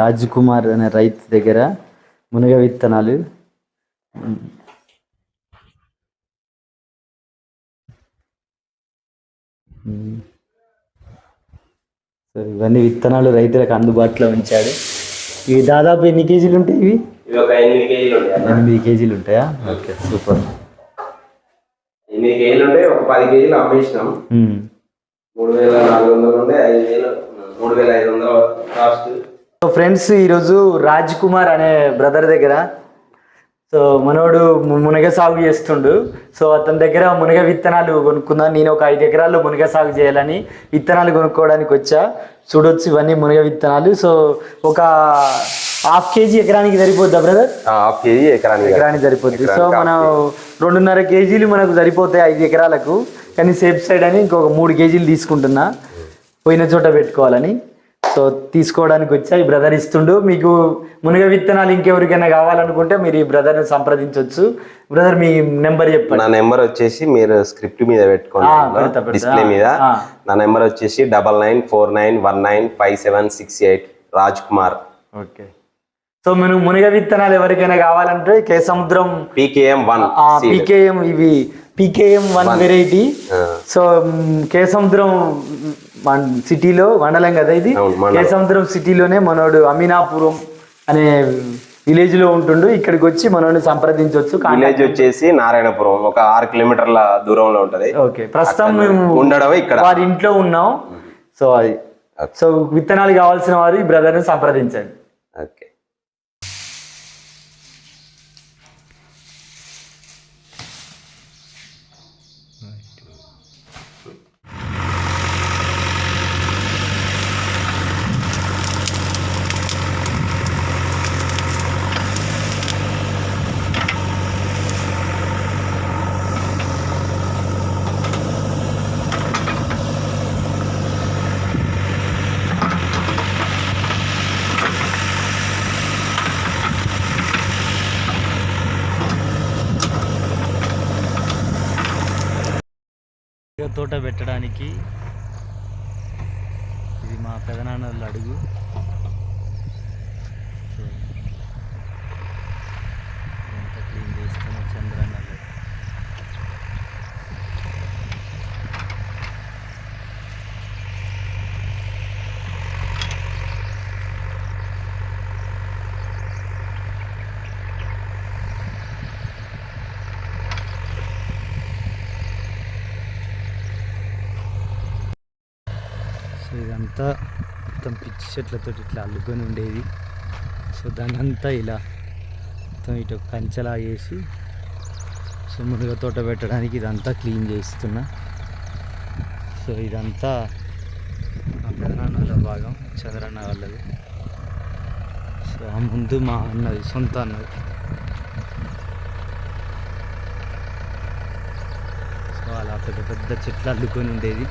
రాజ్ కుమార్ అనే రైతు దగ్గర మునగ విత్తనాలు. సో ఇవన్నీ విత్తనాలు రైతులకు అందుబాటులో ఉంచాడు. ఇవి దాదాపు ఎన్ని కేజీలు ఉంటాయి ఇవి? ఎనిమిది కేజీలు ఉంటాయి ఉంటాయా? Okay super. ఎనిమిది కేజీలు ఉంటాయి ఒక పది కేజీలు అమ్మేసినాం. మూడు వేల నాలుగు వందలు ఉండే ఐదు వేలు మూడు వేల ఐదు వందలు కాస్ట్. సో ఫ్రెండ్స్ ఈరోజు రాజ్ కుమార్ అనే బ్రదర్ దగ్గర సో మనోడు మునగ సాగు చేస్తుండు. సో అతని దగ్గర మునగ విత్తనాలు కొనుక్కుందాం. నేను ఒక ఐదు ఎకరాల్లో మునగ సాగు చేయాలని విత్తనాలు కొనుక్కోవడానికి వచ్చా. చూడొచ్చు ఇవన్నీ మునగ విత్తనాలు. సో ఒక హాఫ్ కేజీ ఎకరానికి సరిపోద్దా బ్రదర్? హాఫ్ కేజీ ఎకరానికి ఎకరానికి సరిపోద్ది. సో మనం రెండున్నర కేజీలు మనకు సరిపోతాయి ఐదు ఎకరాలకు. కానీ సేఫ్ సైడ్ అని ఇంకొక మూడు కేజీలు తీసుకుంటున్నా. పోయిన చోట పెట్టుకోవాలని. సో తీసుకోవడానికి వచ్చా ఈ బ్రదర్ ఇస్తుండు. మీకు మునగ విత్తనాలు ఇంకెవరికైనా కావాలనుకుంటే మీరు ఈ బ్రదర్ని సంప్రదించవచ్చు బ్రదర్ మీ నెంబర్ చెప్పండి. నా నెంబర్ వచ్చేసి మీరు స్క్రిప్ట్ మీద పెట్టుకోండి. డిస్ప్లే మీద. నా నెంబర్ వచ్చేసి double nine four nine one nine five seven six eight Raj Kumar. Okay. So మనం మునగ విత్తనాలు ఎవరికైనా కావాలంటే Kesamudram PKM one PKM ఇవి. పీకేఎం వన్ వెరైటీ సో మ్, కే సముద్రం మన సిటీలో మండలం కదా ఇది? అవును, మండలం. కే సముద్రం సిటీలోనే మనోడు అమీనాపురం అనే విలేజ్లో ఉంటుండు. ఇక్కడికి వచ్చి మనోడిని సంప్రదించవచ్చు విలేజ్ వచ్చేసి నారాయణపురం ఒక ఆరు కిలోమీటర్ల దూరంలో ఉంటది. ఓకే ప్రస్తుతం మేము ఉండడం ఇక్కడ. వారి ఇంట్లో ఉన్నాం. సో అది. సో విత్తనాలు కావాల్సిన వారు ఈ బ్రదర్ని సంప్రదించండి. ఓకే తోట పెట్టడానికి ఇది మా పెదనాన్నల అడుగు సో, ఇదంతా క్లీన్ చేస్తున్న చంద్రన్న వాళ్ళు. అంతా మొత్తం పిచ్చి చెట్లతో ఇట్లా అల్లుకొని ఉండేది. సో దాని అంతా ఇలా మొత్తం ఇటు కంచెలా వేసి సో మునగ తోట పెట్టడానికి ఇదంతా క్లీన్ చేస్తున్నా. సో ఇదంతా మా పెదనాన్న వాళ్ళ భాగం చంద్రన్న వాళ్ళది. సో ఆ ముందు మా అన్నది సొంత అన్నది. సో అలా పెద్ద పెద్ద చెట్లు అల్లుకొని ఉండేది.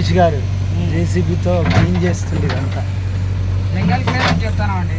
సోమేష్ గారు జేసీబీతో క్లీన్ చేస్తుంది ఇదంతా. చెప్తానండి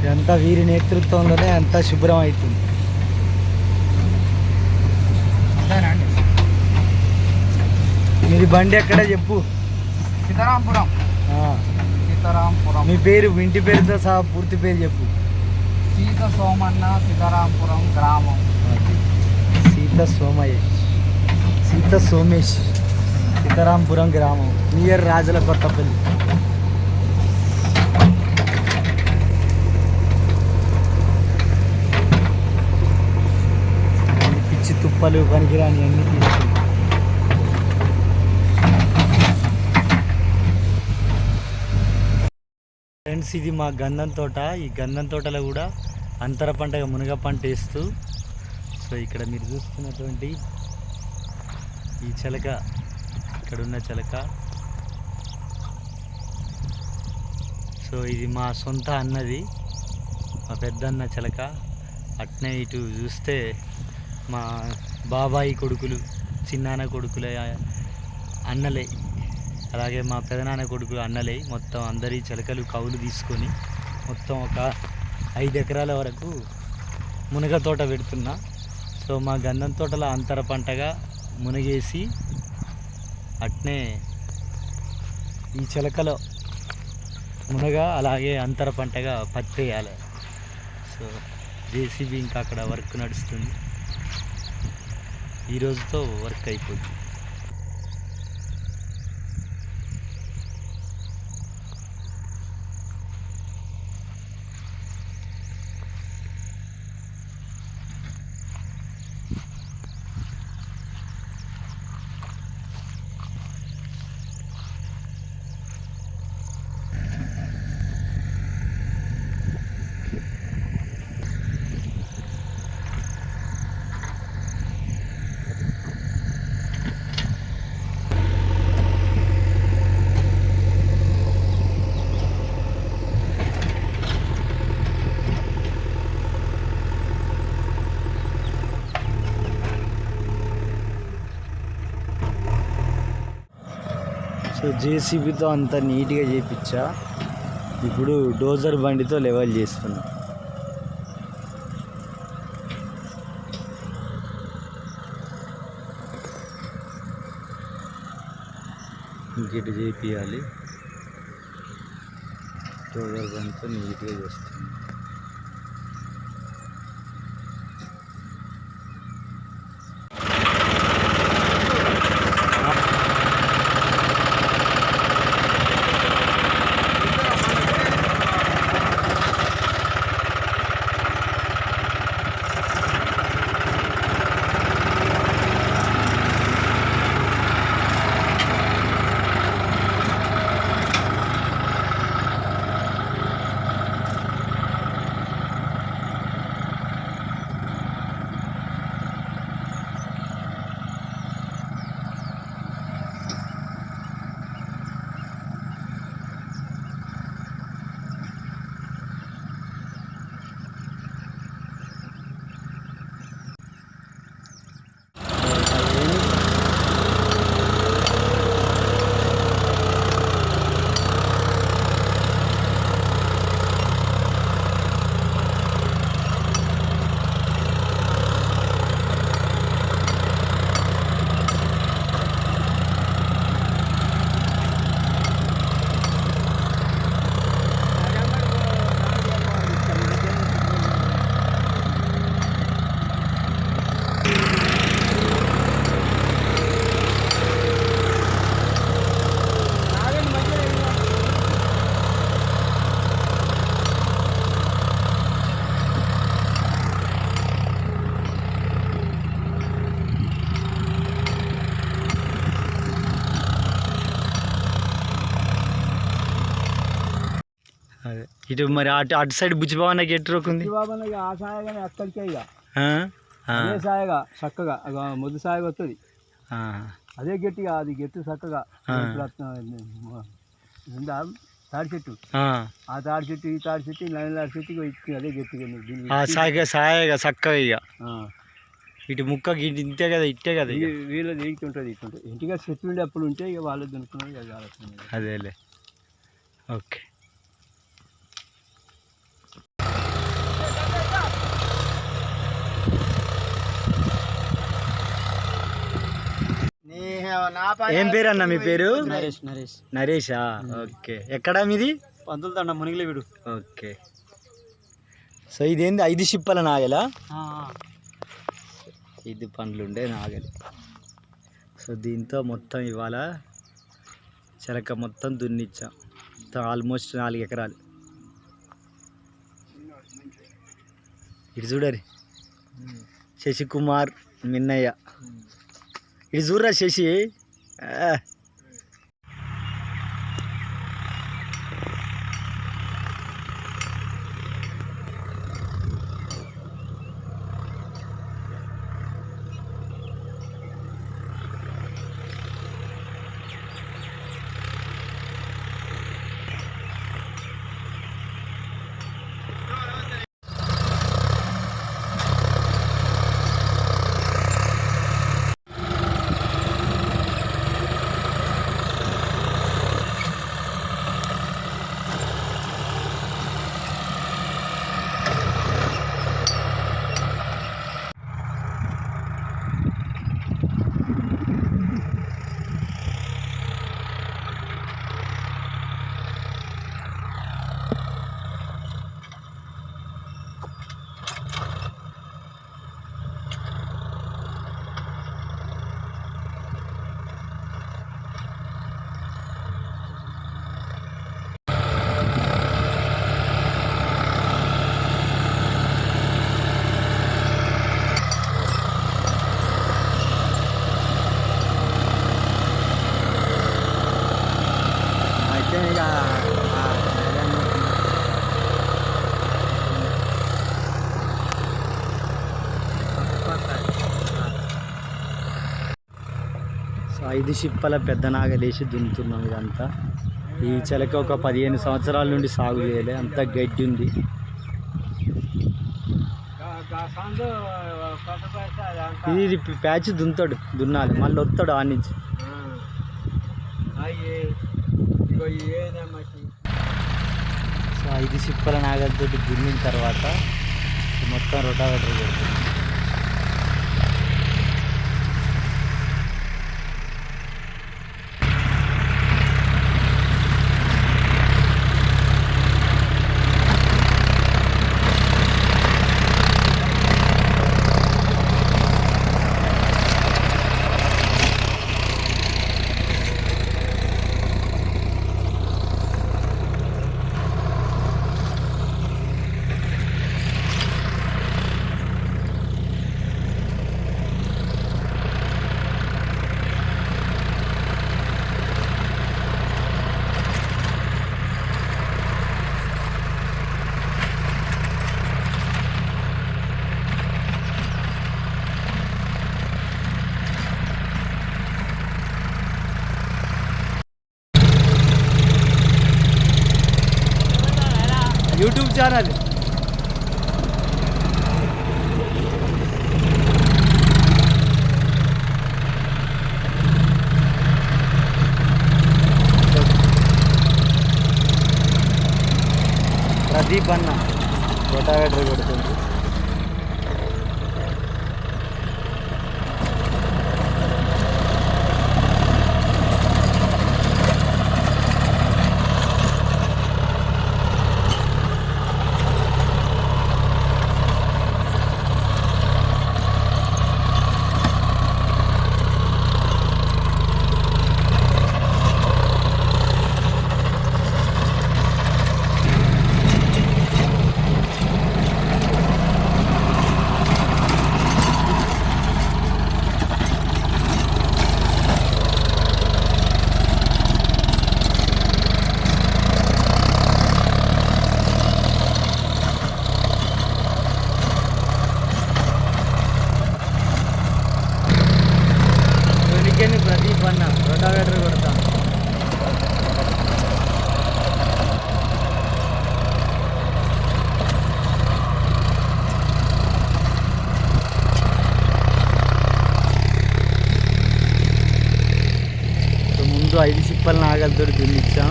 ఇదంతా వీరి నేతృత్వంలోనే అంతా శుభ్రం అవుతుంది. మీది బండి ఎక్కడ చెప్పు. సీతారాంపురం. సీతారాంపురం. మీ పేరు ఇంటి పేరుతో సహా పూర్తి పేరు చెప్పు. సీత సోమన్న సీతారాంపురం గ్రామం. సీత సోమయ్య. సీత సోమేష్. సీతారాంపురం గ్రామం నియర్ రాజుల కొత్తపల్లి పిచ్చి తుప్పలు పనికిరాని అన్ని తీసుకుంటాం ఫ్రెండ్స్ ఇది మా గంధం తోట. ఈ గంధం తోటలో కూడా అంతర పంటగా మునగ పంట వేస్తూ సో ఇక్కడ మీరు చూస్తున్నటువంటి ఈ చిలక ఇక్కడున్న చిలక. సో ఇది మా సొంత అన్నది మా పెద్దన్న చిలక. అట్నే ఇటు చూస్తే మా బాబాయి కొడుకులు చిన్నాన్న కొడుకుల అన్నలే. అలాగే మా పెదనాన్న కొడుకులు అన్నలే. మొత్తం అందరి చిలకలు కవులు తీసుకొని మొత్తం ఒక ఐదు ఎకరాల వరకు మునగ తోట పెడుతున్నా. సో మా గంధం తోటలో అంతర పంటగా మునగేసి అట్నే ఈ చిలకలో మునగ అలాగే అంతర పంటగా పత్తి వేయాలి సో జేసీబీ ఇంకా అక్కడ వర్క్ నడుస్తుంది. ఈ రోజుతో వర్క్ అయిపోద్ది. సో జేసీబీతో అంత నీట్గా చేయించా ఇప్పుడు డోజర్ బండితో లెవెల్ చేస్తున్నా. ఇంకిటు చేపియాలి? డోజర్ బండితో నీట్గా చేస్తున్నా. అదే. ఇటు మరి అటు అటు సైడ్ బుజ్జిబావనకి ఎటు రోకుంది బాబాకి ఆ సాయగానే అక్కడికే ఇక. అదే సాయగా చక్కగా సాయగా వస్తుంది. అదే గట్టిగా అది గట్టి చక్కగా. ఉందా? తాడి చెట్టు. ఆ. తాడి చెట్టు ఈ తాడి చెట్టు లైన్ తాడి చెట్టు అదే గట్టిగా సాయిగా సాయగా చక్కగా ఇక. ఇటు ముక్క ఇటు ఇంతే కదా ఇట్టే కదా ఇక. వీ- వీళ్ళది ఇంటి ఉంటుంది ఇటు ఉంటుంది ఇంటిగా చెట్లు ఉండే అప్పుడు ఉంటే ఇక వాళ్ళు దున్నుకున్నారు అదేలే. ఓకే. ఏం పేరు అన్న మీ పేరు? నరేష్. నరేష్ నరేషా. ఓకే. ఎక్కడా మీది? పంతులు దండ మునిగిలే వీడు. ఓకే. సో ఇదేంది? ఐదు షిప్పల నాగలా? ఐదు పండ్లు ఉండే నాగలి. సో దీంతో మొత్తం ఇవాళ చెలక మొత్తం దున్నిచ్చాం. మొత్తం ఆల్మోస్ట్ నాలుగు ఎకరాలు. ఇటు చూడరి. శశికుమార్ మిన్నయ్య. ఇటు చూడరా శశి ఆ. అయితే ఇక ఆ, సో ఐదు షిప్పల పెద్ద నాగలేసి దున్నుతున్నాం ఇదంతా. ఈ చెలక ఒక పదిహేను సంవత్సరాల నుండి సాగు చేయలే అంత గడ్డి ఉంది. ఇది ప్యాచ్ దున్నుతాడు దున్నాలి మళ్ళీ వస్తాడు ఆ నుంచి. సో ఐదు షిప్పల నాగలతో దున్నిన తర్వాత మొత్తం రొటావేటర్ పెడుతుంది యూట్యూబ్ ఛానల్ ప్రదీప్ అన్న రొటావేటర్ కొడుతుంది ట్రాక్టర్తో దున్నిచ్చాం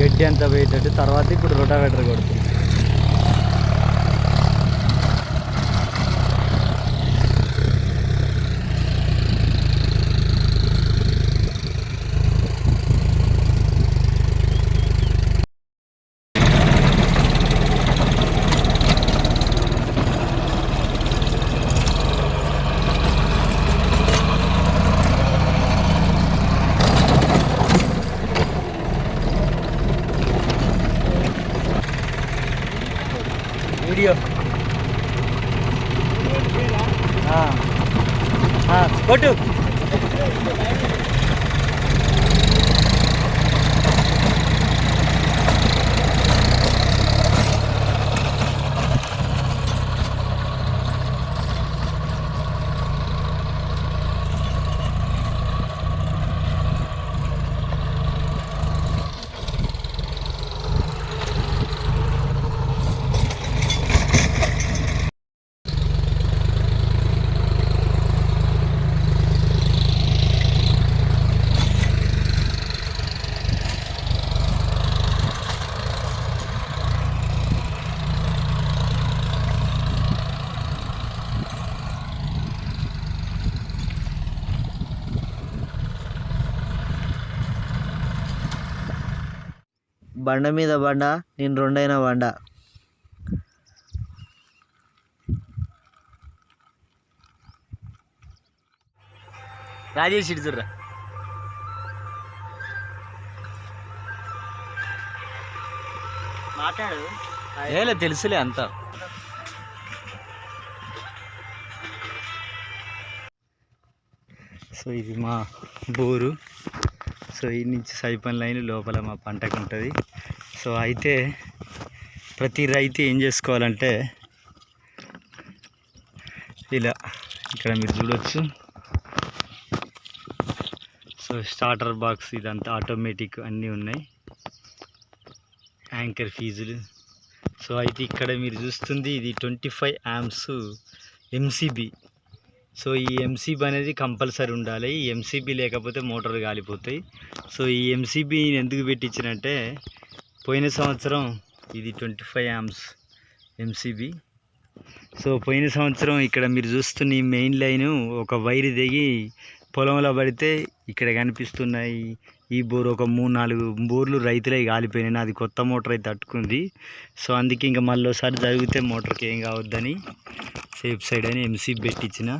గడ్డి అంతా పోయేటట్టు. తర్వాత ఇప్పుడు రొటావేటర్ కొడుతుంది వీడియో. కొట్టు. బండ మీద బండ నేను రెండైన బండ. రాజేష్ ఇడుచుర్రా మాట్లాడు. ఏలే తెలుసులే అంతా. సో ఇది మా బోరు. సో ఈ నుంచి సైపన్ లైన్ లోపల మా పంటకు ఉంటుంది. సో అయితే ప్రతి రైతు ఏం చేసుకోవాలంటే ఇలా ఇక్కడ మీరు చూడొచ్చు. సో స్టార్టర్ బాక్స్ ఇదంతా ఆటోమేటిక్ అన్నీ ఉన్నాయి. యాంకర్ ఫీజులు సో అయితే ఇక్కడ మీరు చూస్తుంది ఇది twenty five amps MCB so ఈ ఎంసీబీ అనేది కంపల్సరీ ఉండాలి. ఈ ఎంసీబీ లేకపోతే మోటార్ కాలిపోతాయి. సో ఈ ఎంసీబీ ఎందుకు పెట్టించినంటే పోయిన సంవత్సరం ఇది twenty five amps MCB so పోయిన సంవత్సరం ఇక్కడ మీరు చూస్తున్న ఈ మెయిన్ లైను ఒక వైర్ దిగి పొలంలో పడితే ఇక్కడ కనిపిస్తున్నాయి. ఈ బోర్ ఒక మూడు నాలుగు బోర్లు రైతులే కాలిపోయినాయి. అది కొత్త మోటార్ అయితే తట్టుకుంది. సో అందుకే ఇంకా మళ్ళీ ఒకసారి జరిగితే మోటార్కి ఏం కావద్దని సేఫ్ సైడ్ అని ఎంసీ పెట్టించిన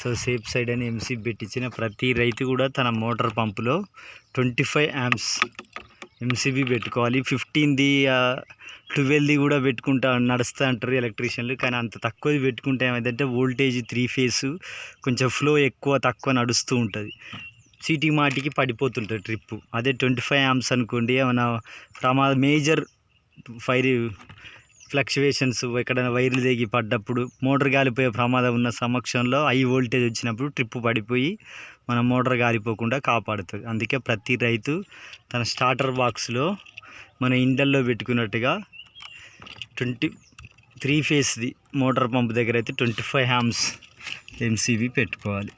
సో సేఫ్ సైడ్ అని ఎంసీ పెట్టించిన ప్రతి రైతు కూడా తన మోటార్ పంపులో ట్వంటీ ఫైవ్ యామ్స్ ఎంసీబీ పెట్టుకోవాలి. ఫిఫ్టీన్ది ట్వెల్వ్ది కూడా పెట్టుకుంటా నడుస్తూ అంటారు ఎలక్ట్రీషియన్లు. కానీ అంత తక్కువది పెట్టుకుంటే ఏమైందంటే వోల్టేజ్ త్రీ ఫేస్ కొంచెం ఫ్లో ఎక్కువ తక్కువ నడుస్తూ ఉంటుంది. సిటీ మాటికి పడిపోతుంటుంది ట్రిప్పు. అదే ట్వంటీ ఫైవ్ యామ్స్ అనుకోండి ఏమైనా ప్రమాద మేజర్ ఫైర్ ఫ్లక్చువేషన్స్ ఎక్కడైనా వైర్లు తెగి పడ్డప్పుడు మోటార్ గాలిపోయే ప్రమాదం ఉన్న సమక్షంలో హై వోల్టేజ్ వచ్చినప్పుడు ట్రిప్ పడిపోయి మన మోటార్ గాలిపోకుండా కాపాడుతుంది. అందుకే ప్రతి రైతు తన స్టార్టర్ బాక్స్లో మన ఇండల్లో పెట్టుకున్నట్టుగా ట్వంటీ త్రీ ఫేస్ది మోటార్ పంప్ దగ్గర అయితే ట్వంటీ ఫైవ్ హ్యామ్స్ ఎంసీబీ పెట్టుకోవాలి.